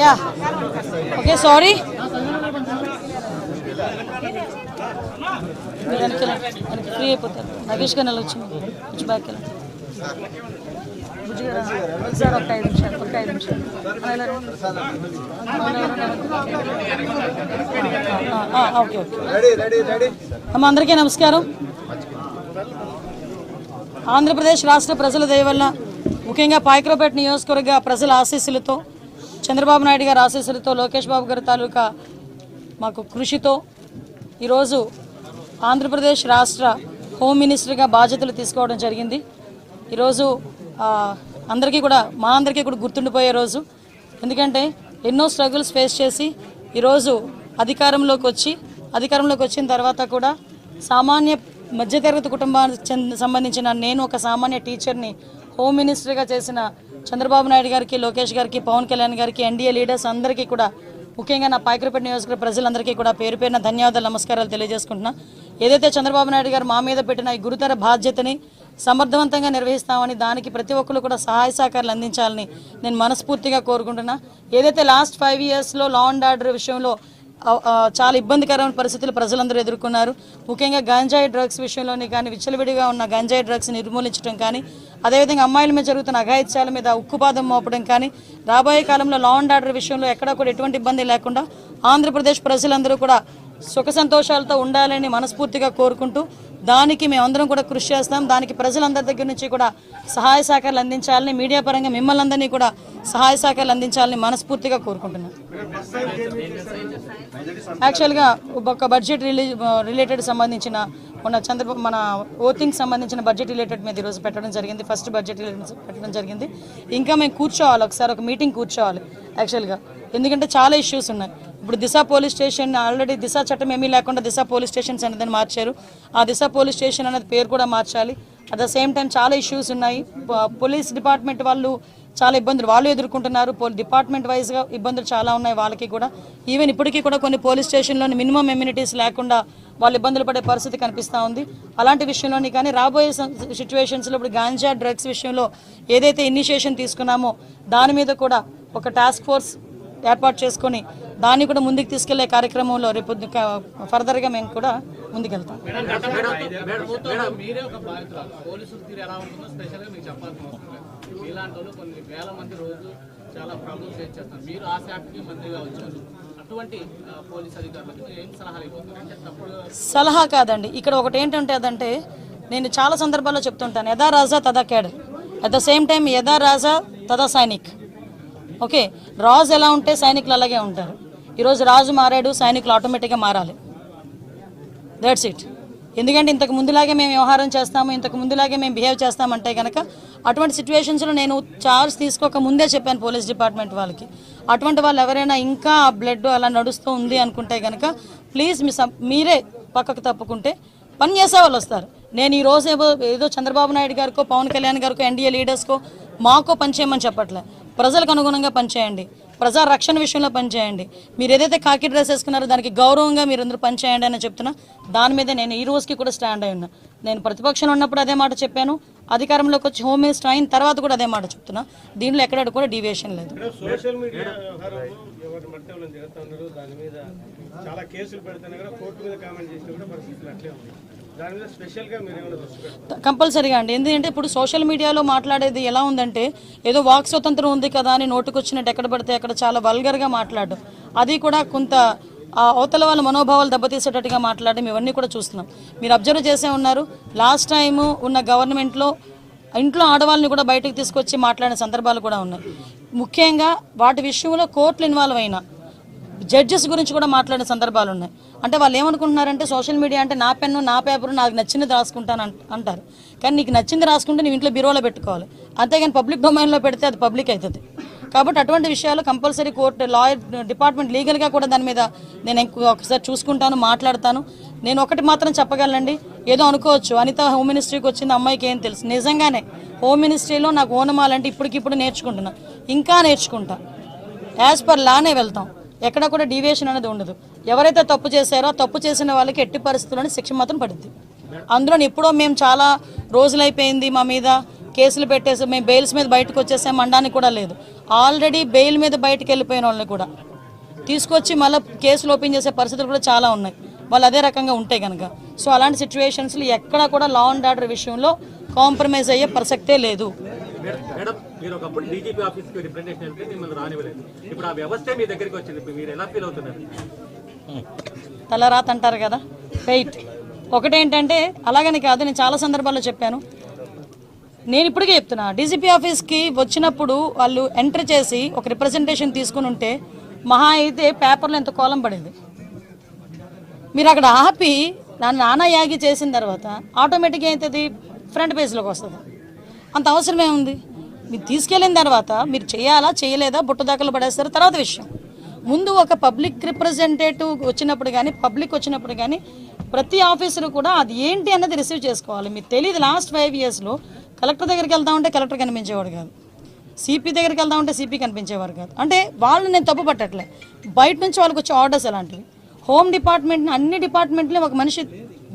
Yeah okay sorry మీరు వెనక్కి వెళ్ళండి. వెనక్కి ఫ్రీ అయిపోతారు. నగేష్ గారు వెళ్ళొచ్చు కొంచెం బ్యాక్ వెళ్ళండి. సార్ ఒక ఐదు నిమిషాలు ఒక ఐదు నిమిషాలు. Okay okay. అమ్మ అందరికీ నమస్కారం. ఆంధ్రప్రదేశ్ రాష్ట్ర ప్రజల దయ వల్ల ముఖ్యంగా పాయక్రోపేట నియోజకవర్గ ప్రజల ఆశీస్సులతో చంద్రబాబు నాయుడు గారి ఆశీస్సులతో లోకేష్ బాబు గారి తాలూకా మాకు కృషితో ఈరోజు ఆంధ్రప్రదేశ్ రాష్ట్ర హోమ్ మినిస్టర్గా బాధ్యతలు తీసుకోవడం జరిగింది. ఈరోజు అందరికీ కూడా మా అందరికీ కూడా గుర్తుండిపోయే రోజు. ఎందుకంటే ఎన్నో స్ట్రగుల్స్ ఫేస్ చేసి ఈరోజు అధికారంలోకి వచ్చి అధికారంలోకి వచ్చిన తర్వాత కూడా సామాన్య మధ్యతరగతి కుటుంబానికి సంబంధించిన నేను ఒక సామాన్య టీచర్ని హోమ్ మినిస్టర్గా చేసిన చంద్రబాబు నాయుడు గారికి లోకేష్ గారికి పవన్ కళ్యాణ్ గారికి ఎన్డీఏ లీడర్స్ అందరికీ కూడా ముఖ్యంగా నా పాయకరపేట నియోజకవర్గ ప్రజలందరికీ కూడా పేరు పేరున ధన్యవాదాలు నమస్కారాలు తెలియజేసుకుంటున్నా. ఏదైతే చంద్రబాబు నాయుడు గారు మా మీద పెట్టిన ఈ గురుతర బాధ్యతని సమర్థవంతంగా నిర్వహిస్తామని దానికి ప్రతి ఒక్కరు కూడా సహాయ సహకారాలు అందించాలని నేను మనస్ఫూర్తిగా కోరుకుంటున్నా. ఏదైతే లాస్ట్ ఫైవ్ ఇయర్స్లో లా అండ్ ఆర్డర్ విషయంలో చాలా ఇబ్బందికరమైన పరిస్థితులు ప్రజలందరూ ఎదుర్కొన్నారు. ముఖ్యంగా గంజాయి డ్రగ్స్ విషయంలోని కానీ విచ్చలవిడిగా ఉన్న గంజాయి డ్రగ్స్ నిర్మూలించడం కానీ అదేవిధంగా అమ్మాయిల మీద జరుగుతున్న అఘాయిత్యాల మీద ఉక్కుపాదం మోపడం కానీ రాబోయే కాలంలో లా అండ్ ఆర్డర్ విషయంలో ఎక్కడా కూడా ఎటువంటి ఇబ్బంది లేకుండా ఆంధ్రప్రదేశ్ ప్రజలందరూ కూడా సుఖ సంతోషాలతో ఉండాలని మనస్ఫూర్తిగా కోరుకుంటూ దానికి మేమందరం కూడా కృషి చేస్తాం. దానికి ప్రజలందరి దగ్గర నుంచి కూడా సహాయ సహకారాలు అందించాలని మీడియా పరంగా మిమ్మల్ని అందరినీ కూడా సహాయ సహకారాలు అందించాలని మనస్ఫూర్తిగా కోరుకుంటున్నాను. యాక్చువల్గా ఒక బడ్జెట్ రిలీజ్ రిలేటెడ్ సంబంధించిన మన చంద్రబాబు మన ఓటింగ్ సంబంధించిన బడ్జెట్ రిలేటెడ్ మీద ఈరోజు పెట్టడం జరిగింది. ఫస్ట్ బడ్జెట్ పెట్టడం జరిగింది. ఇంకా మేము కూర్చోవాలి ఒకసారి ఒక మీటింగ్ కూర్చోవాలి యాక్చువల్గా ఎందుకంటే చాలా ఇష్యూస్ ఉన్నాయి. ఇప్పుడు Disha police station already Disha చట్టం ఏమీ లేకుండా దిశ పోలీస్ స్టేషన్స్ అనేది మార్చారు. ఆ దిశ పోలీస్ స్టేషన్ అనేది పేరు కూడా మార్చాలి. అట్ ద సేమ్ టైం చాలా ఇష్యూస్ ఉన్నాయి. పోలీస్ డిపార్ట్మెంట్ వాళ్ళు చాలా ఇబ్బందులు వాళ్ళు ఎదుర్కొంటున్నారు. పోలీస్ డిపార్ట్మెంట్ వైజ్గా ఇబ్బందులు చాలా ఉన్నాయి వాళ్ళకి కూడా. ఈవెన్ ఇప్పటికీ కూడా కొన్ని పోలీస్ స్టేషన్లోని మినిమం ఎమ్యూనిటీస్ లేకుండా వాళ్ళు ఇబ్బందులు పడే పరిస్థితి కనిపిస్తూ ఉంది. అలాంటి విషయంలోని కానీ రాబోయే సిచ్యువేషన్స్లో ఇప్పుడు గాంజా డ్రగ్స్ విషయంలో ఏదైతే ఇనిషియేషన్ తీసుకున్నామో దాని మీద కూడా ఒక టాస్క్ ఫోర్స్ ఏర్పాటు చేసుకొని దాన్ని కూడా ముందుకు తీసుకెళ్ళే కార్యక్రమంలో రేపు ఫర్దర్గా మేము కూడా ముందుకెళ్తాం. మీరే ఒక బాధితురాలు తీరు ఎలా ఉంటుందో స్పెషల్గా మీకు చెప్పాల్సిన అవసరం మీలాంటి వాళ్ళు కొన్ని వేల మంది రోజు చాలా ప్రాబ్లమ్స్ ఫేస్ చేస్తారు మీరు ఆ శాఖకి మంత్రిగా వచ్చారు. అటువంటి పోలీస్ అధికారులకు ఏం సలహాలు ఇవ్వబోతున్నారు అంటే తప్పుడు సలహా కాదండి. ఇక్కడ ఒకటి ఏంటంటే అదంటే నేను చాలా సందర్భాల్లో చెప్తుంటాను. యథా రాజా తదా cadre at the same time యథా రాజా తదా సైనిక్. ఓకే? రాజు ఎలా ఉంటే సైనికులు అలాగే ఉంటారు. ఈరోజు రాజు మారాడు సైనికులు ఆటోమేటిక్గా మారాలి. దాట్స్ ఇట్ ఎందుకంటే ఇంతకు ముందులాగే మేము వ్యవహారం చేస్తాము ఇంతకు ముందులాగే మేము బిహేవ్ చేస్తామంటే కనుక అటువంటి సిచ్యువేషన్స్లో నేను చార్జ్ తీసుకోక ముందే చెప్పాను పోలీస్ డిపార్ట్మెంట్ వాళ్ళకి. అటువంటి వాళ్ళు ఎవరైనా ఇంకా ఆ బ్లడ్ అలా నడుస్తూ ఉంది అనుకుంటే కనుక ప్లీజ్ మీ మీరే పక్కకు తప్పుకుంటే పని చేసే వాళ్ళు వస్తారు. నేను ఈ రోజు ఏదో ఏదో చంద్రబాబు నాయుడు గారికో పవన్ కళ్యాణ్ గారికో ఎన్డీఏ లీడర్స్కో మాకో పనిచేయమని చెప్పట్లే. ప్రజలకు అనుగుణంగా పనిచేయండి ప్రజా రక్షణ విషయంలో పనిచేయండి. మీరు ఏదైతే కాకి డ్రెస్ వేసుకున్నారో దానికి గౌరవంగా మీరు అందరూ పనిచేయండి అని చెప్తున్నా. దాని మీద నేను ఈ రోజుకి కూడా స్టాండ్ అయి ఉన్నా. నేను ప్రతిపక్షంలో ఉన్నప్పుడు అదే మాట చెప్పాను. అధికారంలోకి వచ్చి హోమ్ మినిస్టర్ అయిన తర్వాత కూడా అదే మాట చెప్తున్నా. దీనిలో ఎక్కడ కూడా డివియేషన్ లేదు. చాలా కేసులు పెడుతున్నా కూడా కోర్టు మీద కామెంట్ చేసినా కూడా పరిస్థితులు అట్లే ఉంది కంపల్సరీగా అండి. ఎందుకంటే ఇప్పుడు సోషల్ మీడియాలో మాట్లాడేది ఎలా ఉందంటే ఏదో వాక్ స్వతంత్రం ఉంది కదా అని నోటుకొచ్చినట్టు ఎక్కడ పడితే అక్కడ చాలా వల్గర్గా మాట్లాడడం. అది కూడా కొంత అవతల వాళ్ళ మనోభావాలు దెబ్బతీసేటట్టుగా మాట్లాడడం ఇవన్నీ కూడా చూస్తున్నాం. మీరు అబ్జర్వ్ చేసే ఉన్నారు. లాస్ట్ టైము ఉన్న గవర్నమెంట్లో ఇంట్లో ఆడవాళ్ళని కూడా బయటకు తీసుకొచ్చి మాట్లాడిన సందర్భాలు కూడా ఉన్నాయి. ముఖ్యంగా వాటి విషయంలో కోర్టులు ఇన్వాల్వ్ అయినా జడ్జెస్ గురించి కూడా మాట్లాడిన సందర్భాలు ఉన్నాయి. అంటే వాళ్ళు ఏమనుకుంటున్నారంటే సోషల్ మీడియా అంటే నా పెన్ను నా పేపరు నాకు నచ్చింది రాసుకుంటాను అంట- అంటారు. కానీ నీకు నచ్చింది రాసుకుంటే నువ్వు ఇంట్లో బీరోలో పెట్టుకోవాలి. అంతేగాని పబ్లిక్ డొమైన్లో పెడితే అది పబ్లిక్ అవుతుంది. కాబట్టి అటువంటి విషయాలు కంపల్సరీ కోర్టు లాయర్ డిపార్ట్మెంట్ లీగల్గా కూడా దాని మీద నేను ఒకసారి చూసుకుంటాను మాట్లాడతాను. నేను ఒకటి మాత్రం చెప్పగలండి ఏదో అనుకోవచ్చు. అనిత హోమ్ మినిస్ట్రీకి వచ్చింది అమ్మాయికి ఏం తెలుసు. నిజంగానే హోమ్ మినిస్ట్రీలో నాకు ఓనమాలంటే ఇప్పటికిప్పుడు నేర్చుకుంటున్నా. ఇంకా నేర్చుకుంటా. యాజ్ పర్ లానే వెళ్తాం. ఎక్కడ కూడా డీవియేషన్ అనేది ఉండదు. ఎవరైతే తప్పు చేశారో తప్పు చేసిన వాళ్ళకి ఎట్టి పరిస్థితుల్లోనే శిక్ష మాత్రం పడుద్ది. అందులో ఎప్పుడో మేము చాలా రోజులైపోయింది మా మీద కేసులు పెట్టేసి మేము బెయిల్స్ మీద బయటకు వచ్చేసాం అనడానికి కూడా లేదు. ఆల్రెడీ బెయిల్ మీద బయటకు వెళ్ళిపోయిన వాళ్ళని కూడా. తీసుకొచ్చి మళ్ళీ కేసులు ఓపెన్ చేసే పరిస్థితులు కూడా చాలా ఉన్నాయి. వాళ్ళు అదే రకంగా ఉంటాయి కనుక సో అలాంటి సిచ్యువేషన్స్లో ఎక్కడా కూడా లా అండ్ ఆర్డర్ విషయంలో కాంప్రమైజ్ అయ్యే ప్రసక్తే లేదు. మేడం మీరు ఒకప్పుడు డీజీపీ ఆఫీస్కి రిప్రజెంటేషన్ వెళ్తే మిమ్మల్ని రానివ్వలేదు. ఇప్పుడు ఆ వ్యవస్థ మీ దగ్గరికి వచ్చింది. మీరు ఎలా ఫీల్ అవుతున్నారు? తలరాత అంటారు కదా? వెయిట్. ఒకటేంటంటే అలాగని కాదు నేను చాలా సందర్భాల్లో చెప్పాను. నేను ఇప్పటికే చెప్తున్నా డీజీపీ ఆఫీస్కి వచ్చినప్పుడు వాళ్ళు ఎంటర్ చేసి ఒక రిప్రజెంటేషన్ తీసుకుని ఉంటే మహా అయితే పేపర్లో ఎంత కోలం పడేది. మీరు అక్కడ ఆపి నా నాన్న యాగి చేసిన తర్వాత ఆటోమేటిక్గా అవుతుంది? ఫ్రంట్ పేజ్లోకి వస్తుంది. అంత అవసరం ఉంది. మీరు తీసుకెళ్ళిన తర్వాత మీరు చేయాలా చేయలేదా బుట్టదాకలు పడేస్తారు తర్వాత విషయం. ముందు ఒక పబ్లిక్ రిప్రజెంటేటివ్ వచ్చినప్పుడు కానీ పబ్లిక్ వచ్చినప్పుడు కానీ ప్రతి ఆఫీసర్ కూడా అది ఏంటి అన్నది రిసీవ్ చేసుకోవాలి. మీకు తెలియదు లాస్ట్ ఫైవ్ ఇయర్స్లో కలెక్టర్ దగ్గరికి వెళ్తా ఉంటే కలెక్టర్ కనిపించేవాడు కాదు. సిపి దగ్గరికి వెళ్తా ఉంటే సిపి కనిపించేవారు కాదు. అంటే వాళ్ళు నేను తప్పు పట్టట్లే. బయట నుంచి వాళ్ళకి వచ్చే ఆర్డర్స్ అలాంటివి హోమ్ డిపార్ట్మెంట్ని అన్ని డిపార్ట్మెంట్ని ఒక మనిషి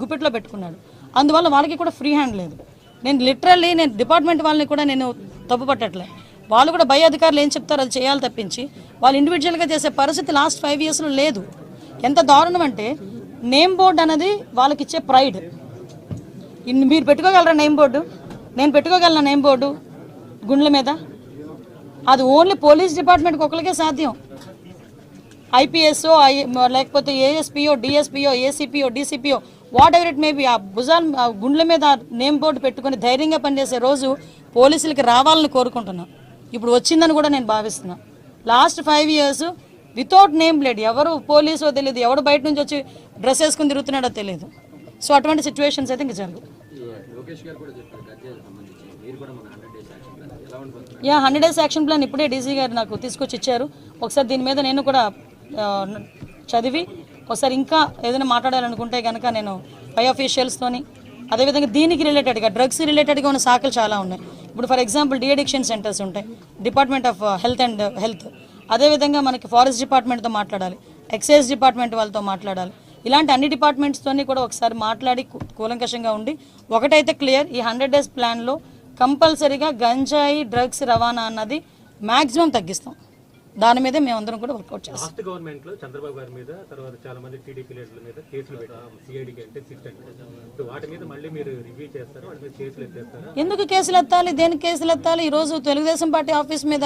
గుప్పెట్లో పెట్టుకున్నాడు. అందువల్ల వాళ్ళకి కూడా ఫ్రీ హ్యాండ్ లేదు. నేను లిటరల్లీ నేను డిపార్ట్మెంట్ వాళ్ళని కూడా నేను తప్పు పట్టట్లే వాళ్ళు కూడా భయ అధికారులు ఏం చెప్తారో అది చేయాలి తప్పించి వాళ్ళు ఇండివిజువల్గా చేసే పరిస్థితి లాస్ట్ ఫైవ్ ఇయర్స్లో లేదు. ఎంత దారుణం అంటే నేమ్ బోర్డు అనేది వాళ్ళకి ఇచ్చే ప్రైడ్ మీరు పెట్టుకోగలరా నేమ్ బోర్డు నేను పెట్టుకోగలనా నేమ్ బోర్డు గుండ్ల మీద? అది ఓన్లీ పోలీస్ డిపార్ట్మెంట్కి ఒకరికే సాధ్యం. ఐపీఎస్ఓ ఐ లేకపోతే ఏఎస్పిఓ డిఎస్పిఓ ఏసీపీఓ డీసీపీఓ వాట్ ఎవర్ ఇట్ మేబీ ఆ భుజాలు ఆ గుండెల మీద నేమ్ బోర్డు పెట్టుకొని ధైర్యంగా పనిచేసే రోజు పోలీసులకి రావాలని కోరుకుంటున్నా. ఇప్పుడు వచ్చిందని కూడా నేను భావిస్తున్నా. Last five years without name plate ఎవరు పోలీసో తెలియదు ఎవడు బయట నుంచి వచ్చి డ్రెస్ వేసుకుని తిరుగుతున్నాడో తెలియదు సో అటువంటి సిచ్యువేషన్స్ అయితే ఇంక జరుగు yeah hundred days action plan ఇప్పుడే డీసీ గారు నాకు తీసుకొచ్చి ఇచ్చారు. ఒకసారి దీని మీద నేను కూడా చదివి ఒకసారి ఇంకా ఏదైనా మాట్లాడాలనుకుంటే కనుక నేను పై ఆఫీషియల్స్తోని అదేవిధంగా దీనికి రిలేటెడ్గా డ్రగ్స్ రిలేటెడ్గా ఉన్న శాఖలు చాలా ఉన్నాయి. ఇప్పుడు ఫర్ ఎగ్జాంపుల్ డిఅడిక్షన్ సెంటర్స్ ఉంటాయి. Department of health and health అదేవిధంగా మనకి ఫారెస్ట్ డిపార్ట్మెంట్తో మాట్లాడాలి. ఎక్సైజ్ డిపార్ట్మెంట్ వాళ్ళతో మాట్లాడాలి. ఇలాంటి అన్ని డిపార్ట్మెంట్స్తోని కూడా ఒకసారి మాట్లాడి కూలంకషంగా ఉండి ఒకటైతే క్లియర్ ఈ హండ్రెడ్ డేస్ ప్లాన్లో కంపల్సరీగా గంజాయి డ్రగ్స్ రవాణా అన్నది మ్యాక్సిమం తగ్గిస్తాం. దాని మీదే మేమందరం కూడా వర్కౌట్ చేస్తాం. లాస్ట్ గవర్నమెంట్లో చంద్రబాబు గారి మీద తర్వాత చాలా మంది టీడీపీ లీడర్ల మీద కేసులు పెట్టారు. సిఐడికి అంటే వాటి మీద మళ్ళీ మీరు రివ్యూ చేస్తారు? వాటి మీద కేసులు ఎత్తేస్తారా? ఎందుకు కేసులు ఎత్తాలి? దేనికి కేసులు ఎత్తాలి? ఈ రోజు తెలుగుదేశం పార్టీ ఆఫీస్ మీద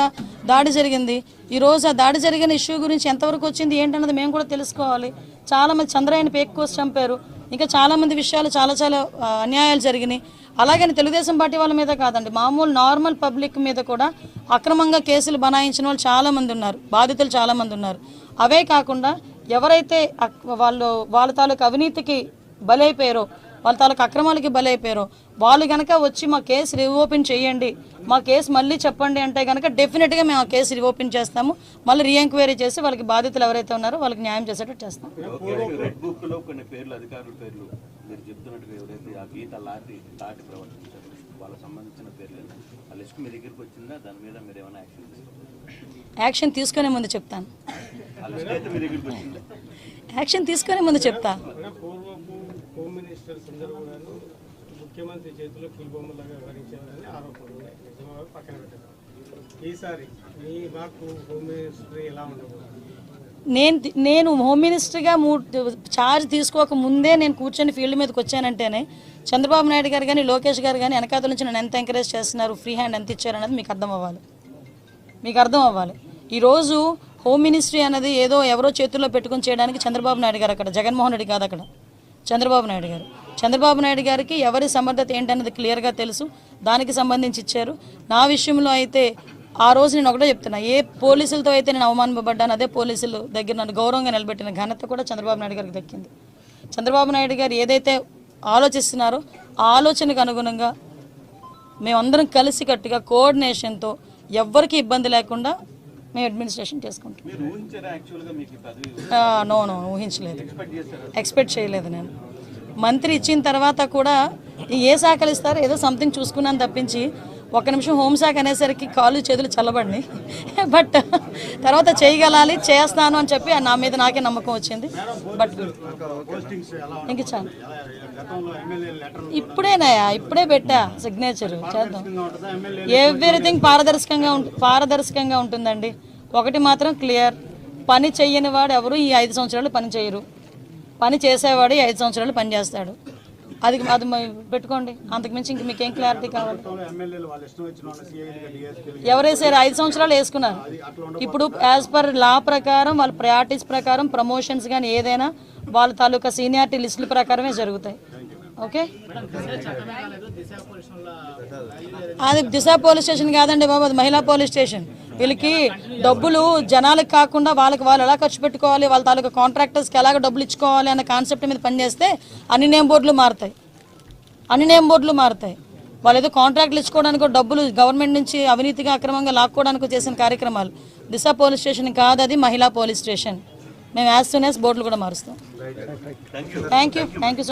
దాడి జరిగింది. ఈ రోజు ఆ దాడి జరిగిన ఇష్యూ గురించి ఎంతవరకు వచ్చింది ఏంటన్నది మేము కూడా తెలుసుకోవాలి. చాలా మంది చంద్రయ్యని పేక్ కోసి చంపారు. ఇంకా చాలామంది విషయాలు చాలా చాలా అన్యాయాలు జరిగినాయి. అలాగని తెలుగుదేశం పార్టీ వాళ్ళ మీద కాదండి మామూలు నార్మల్ పబ్లిక్ మీద కూడా అక్రమంగా కేసులు బనాయించిన వాళ్ళు చాలామంది ఉన్నారు బాధితులు చాలామంది ఉన్నారు. అవే కాకుండా ఎవరైతే అక్- వాళ్ళు వాళ్ళ తాలూకు అవినీతికి బలైపోయారో వాళ్ళ తాలూకు అక్రమాలకి బలైపోయారో. వాళ్ళు కనుక వచ్చి మా కేసు రీఓపెన్ చేయండి మా కేసు మళ్ళీ చెప్పండి అంటే కనుక డెఫినెట్గా మేము ఆ కేసు రీఓపెన్ చేస్తాము. మళ్ళీ రీఎంక్వైరీ చేసి వాళ్ళకి బాధితులు ఎవరైతే ఉన్నారో వాళ్ళకి న్యాయం చేసేటట్టు చేస్తాం. రెడ్ బుక్లో కొన్ని పేర్లు అధికారుల పేర్లు మీరు చెప్తున్నట్టుగా ఎవరైతే ఆ గీత లాటి దాటి ప్రవర్తించారు వాళ్ళకి సంబంధించిన పేర్లు ఆ లిస్ట్ మీ దగ్గరికి వచ్చిందా? దాని మీద మీరు ఏమైనా యాక్షన్ తీసుకుంటారు యాక్షన్ తీసుకునే ముందు చెప్తాను. యాక్షన్ తీసుకునే ముందు చెప్తా. మినిస్టర్ అందరూ కూడాను ముఖ్యమంత్రి చేతిలో కీల్బొమ్మలాగా వ్యవహరించారని ఆరోపణలు ఉన్నాయి. నిజమా పక్కన పెట్టారు ఈసారి మీ మాకు హోమ్ మినిస్టర్ ఎలా ఉండకూడదు నేను నేను హోమ్ మినిస్టర్గా మూ ఛార్జ్ తీసుకోక ముందే నేను కూర్చొని ఫీల్డ్ మీదకి వచ్చానంటేనే చంద్రబాబు నాయుడు గారు కానీ లోకేష్ గారు కానీ వెనకాతల నుంచి నన్ను ఎంత ఎంకరేజ్ చేస్తున్నారు ఫ్రీ హ్యాండ్ ఎంత ఇచ్చారు అనేది మీకు అర్థం అవ్వాలి. మీకు అర్థం అవ్వాలి. ఈరోజు హోమ్ మినిస్ట్రీ అనేది ఏదో ఎవరో చేతుల్లో పెట్టుకొని చేయడానికి చంద్రబాబు నాయుడు గారు అక్కడ జగన్మోహన్ రెడ్డి కాదు అక్కడ. చంద్రబాబు నాయుడు గారు. చంద్రబాబు నాయుడు గారికి ఎవరి సమర్థత ఏంటన్నది క్లియర్గా తెలుసు. దానికి సంబంధించి ఇచ్చారు. నా విషయంలో అయితే ఆ రోజు నేను ఒకటే చెప్తున్నా. ఏ పోలీసులతో అయితే నేను అవమానపడ్డాను అదే పోలీసులు దగ్గర నన్ను గౌరవంగా నిలబెట్టిన ఘనత కూడా చంద్రబాబు నాయుడు గారికి దక్కింది. చంద్రబాబు నాయుడు గారు ఏదైతే ఆలోచిస్తున్నారో ఆ ఆలోచనకు అనుగుణంగా మేమందరం కలిసికట్టుగా కోఆర్డినేషన్తో ఎవ్వరికీ ఇబ్బంది లేకుండా మేము అడ్మినిస్ట్రేషన్ చేసుకుంటాం. నో నో ఊహించలేదు. ఎక్స్పెక్ట్ చేయలేదు నేను. మంత్రి ఇచ్చిన తర్వాత కూడా ఏ శాఖలు ఇస్తారో ఏదో సంథింగ్ చూసుకున్నాను తప్పించి ఒక్క నిమిషం హోంశాఖ అనేసరికి కాళ్ళు చేతులు చల్లబడి బట్ తర్వాత చేయగలాలి చేస్తాను అని చెప్పి నా మీద నాకే నమ్మకం వచ్చింది. బట్ ఇంక చాలు ఇప్పుడేనాయా ఇప్పుడే పెట్టా సిగ్నేచర్ చేద్దాం. ఎవ్రీథింగ్ పారదర్శకంగా పారదర్శకంగా ఉంటుందండి. ఒకటి మాత్రం క్లియర్ పని చెయ్యని వాడు ఎవరు ఈ ఐదు సంవత్సరాలు పని చేయరు. పని చేసేవాడు ఈ ఐదు సంవత్సరాలు పని చేస్తాడు. అది అది పెట్టుకోండి. అంతకుమించి ఇంక మీకేం క్లారిటీ కావాలి? ఎవరేసారు? ఐదు సంవత్సరాలు వేసుకున్నారు. ఇప్పుడు యాజ్ పర్ లా ప్రకారం వాళ్ళ ప్రయారిటీస్ ప్రకారం ప్రమోషన్స్ కానీ ఏదైనా వాళ్ళ తాలూకా సీనియారిటీ లిస్టుల ప్రకారమే జరుగుతాయి. ఓకే అది దిశ పోలీస్ స్టేషన్ కాదండి బాబు అది మహిళా పోలీస్ స్టేషన్. వీళ్ళకి డబ్బులు జనాలకు కాకుండా వాళ్ళకి వాళ్ళు ఎలా ఖర్చు పెట్టుకోవాలి వాళ్ళ తాలూకా కాంట్రాక్టర్స్కి ఎలాగ డబ్బులు ఇచ్చుకోవాలి అన్న కాన్సెప్ట్ మీద పనిచేస్తే అన్ని నేమ్ బోర్డులు మారుతాయి. అన్ని నేమ్ బోర్డులు మారుతాయి. వాళ్ళు ఏదో కాంట్రాక్ట్లు ఇచ్చుకోవడానికి డబ్బులు గవర్నమెంట్ నుంచి అవినీతిగా అక్రమంగా లాక్కోవడానికి చేసిన కార్యక్రమాలు. దిశ పోలీస్ స్టేషన్ కాదు అది మహిళా పోలీస్ స్టేషన్. మేము యాజ్ సూన్ యాజ్ బోర్డులు కూడా మారుస్తాం. Thank you thank you